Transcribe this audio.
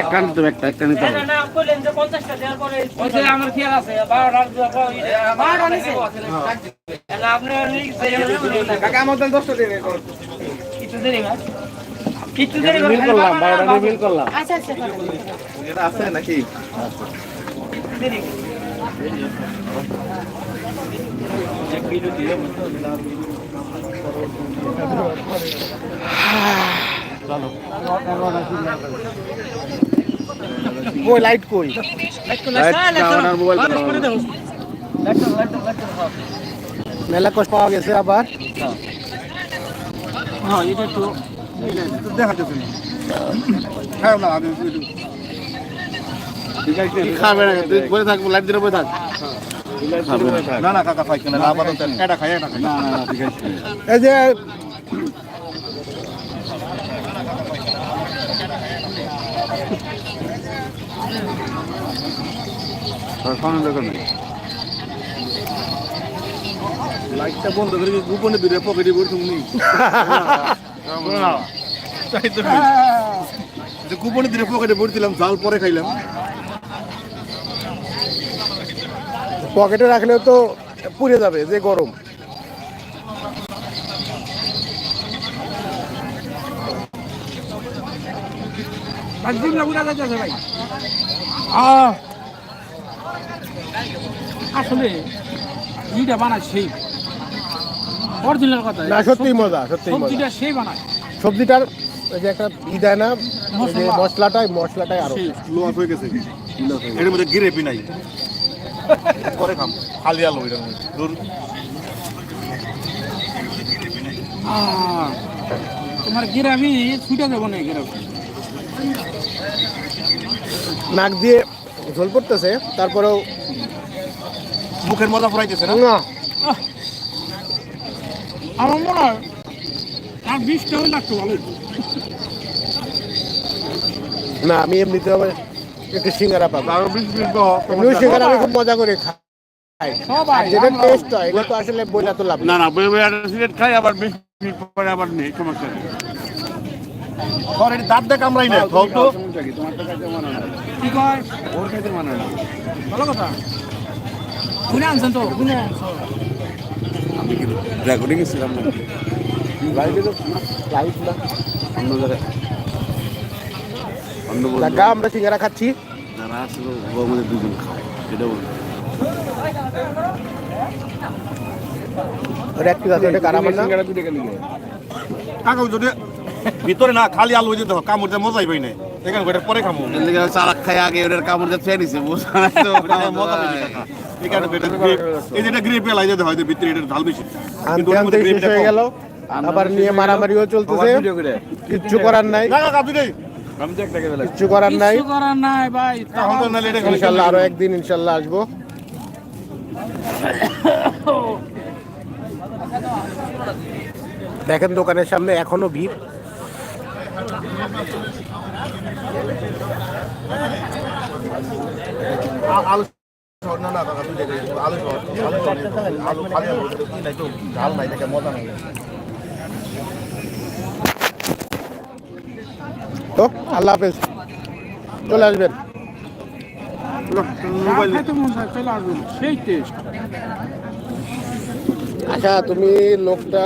একটা নিতে একটা একটা নিতে হবে ওই যে আমার খেয়াল আছে দশটা দেবে কিছু দেরি ভাই কিছু দেরি করলাম বারোটা মিল করলাম আচ্ছা আচ্ছা। এটা আছে নাকি? দেরি। কই? লাইট কই মেলা কষ্ট পাওয়া গেছে আবার। হ্যাঁ এটা একটু দেখা যাচ্ছে না খাও না আমি খাবে না তুই বসে থাক লাইট দিলে বসে থাক। লাইটটা বন্ধ করে গোপনে দূরে পকেটে পড়ছে উনি তাই তো যে গোপনে দূরে পকেটে পড়ছিলাম জাল পরে খাইলাম পকেটে রাখলেও তো পুড়ে যাবে যে গরম। আসলে ইটা বানায় সেই। অরিজিনাল কথা। না সত্যিই মজা সবজিটা সেই বানায়। সবজিটার ওই যে একটা ই দেয় না মশলাটাই মশলাটাই আরও। লস হয়ে গেছে। এর মধ্যে গিরেপি নাই। পরে খাম খালি আলো এটার মধ্যে দূর তোমার গ্রামই ছুটে যাব না গ্রাম নাক দিয়ে ঝোল পড়তেছে তারপরেও মুখের মজা ফুরাইতেছে না? না। আমার মনে হয় আর হয়ে লাগতো ভালো না আমি এমনিতে আবার একটু সিঙ্গারা পাবো। এমনি সিঙ্গারা আমি খুব মজা করে খাই। যেটা টেস্ট হয় এটা তো আসলে বইলা তো লাভ না না বই বই সিগারেট খাই আবার বিশ মিনিট পরে আবার নেই সমস্যা নেই। তোর দাঁত দেখ আমরাই না তো। কি মনে না। কি কয়? ওর কাছে মনে না। ভালো কথা। শুনে আনছেন তো? শুনে আমি কি রেকর্ডিং ছিলাম না লাইভে তো লাইভ না। অন্য জায়গায়। আমরা সিঙ্গারা খাচ্ছি। যারা আসলে দুজন খায় বলব। না ভিতরে না খালি আলো যেতে হবে কামড় দিয়ে মজাই পাই নাই এখানে ওটা পরে খামো। চালাক খাই আগে ওদের কামড় দিয়ে ছেড়ে দিছে বুঝছ? না তো ওটা মজা বেশি কাকা এখানে বেটা এই যে এটা গ্রেপে লাই যেতে হয় যে ভিতরে এটা ঝাল বেশি। কিন্তু আনতে ওর আনতে মধ্যে শেষ গ্রেপটা হয়ে কম। আবার নিয়ে মারামারিও চলতেছে। কিচ্ছু করার নাই। করার নাই। কিছু করার নাই ভাই। ইনশাল্লাহ আরও একদিন ইনশাল্লাহ আসব। দেখেন দোকানের সামনে এখনও ভিড়। আলু না না কাকা দুটোই আলু আলু আলু খালি আলু নাই তো। ঝাল নাই দেখে মজা নাই। তো আল্লাহ হাফেজ। চলে আসবেন। আচ্ছা তুমি লোকটা